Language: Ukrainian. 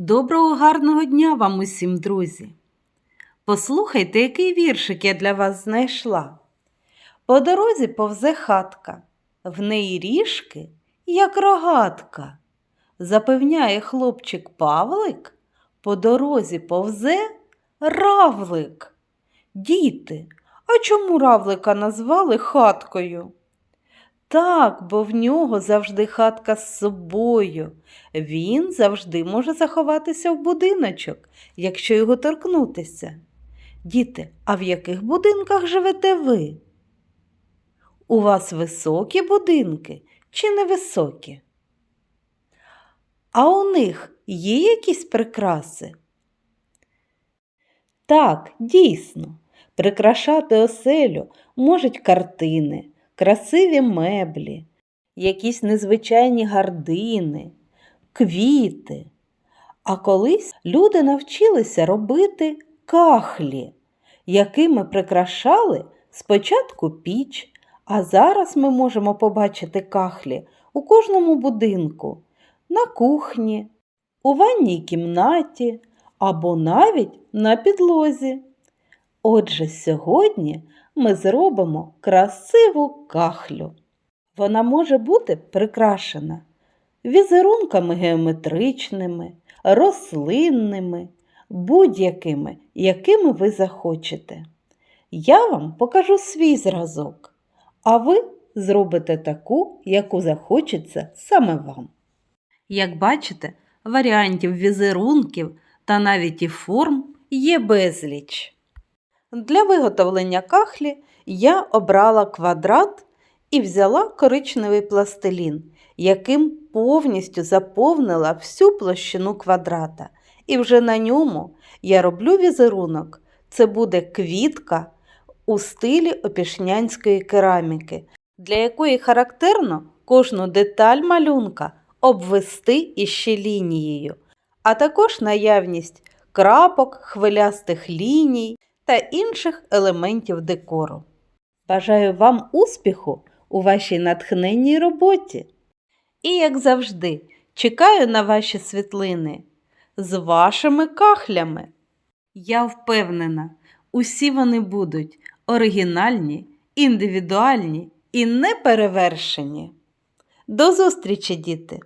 Доброго гарного дня вам усім, друзі! Послухайте, який віршик я для вас знайшла. По дорозі повзе хатка, в неї ріжки, як рогатка. Запевняє хлопчик Павлик, по дорозі повзе равлик. Діти, а чому равлика назвали хаткою? Так, бо в нього завжди хатка з собою. Він завжди може заховатися в будиночок, якщо його торкнутися. Діти, а в яких будинках живете ви? У вас високі будинки чи невисокі? А у них є якісь прикраси? Так, дійсно, прикрашати оселю можуть картини, красиві меблі, якісь незвичайні гардини, квіти. А колись люди навчилися робити кахлі, якими прикрашали спочатку піч, а зараз ми можемо побачити кахлі у кожному будинку, на кухні, у ванній кімнаті або навіть на підлозі. Отже, сьогодні ми зробимо красиву кахлю. Вона може бути прикрашена візерунками геометричними, рослинними, будь-якими, якими ви захочете. Я вам покажу свій зразок, а ви зробите таку, яку захочеться саме вам. Як бачите, варіантів візерунків та навіть і форм є безліч. Для виготовлення кахлі я обрала квадрат і взяла коричневий пластилін, яким повністю заповнила всю площину квадрата. І вже на ньому я роблю візерунок. Це буде квітка у стилі опішнянської кераміки, для якої характерно кожну деталь малюнка обвести іще лінією, а також наявність крапок, хвилястих ліній та інших елементів декору. Бажаю вам успіху у вашій натхненній роботі. І, як завжди, чекаю на ваші світлини з вашими кахлями. Я впевнена, усі вони будуть оригінальні, індивідуальні і неперевершені. До зустрічі, діти!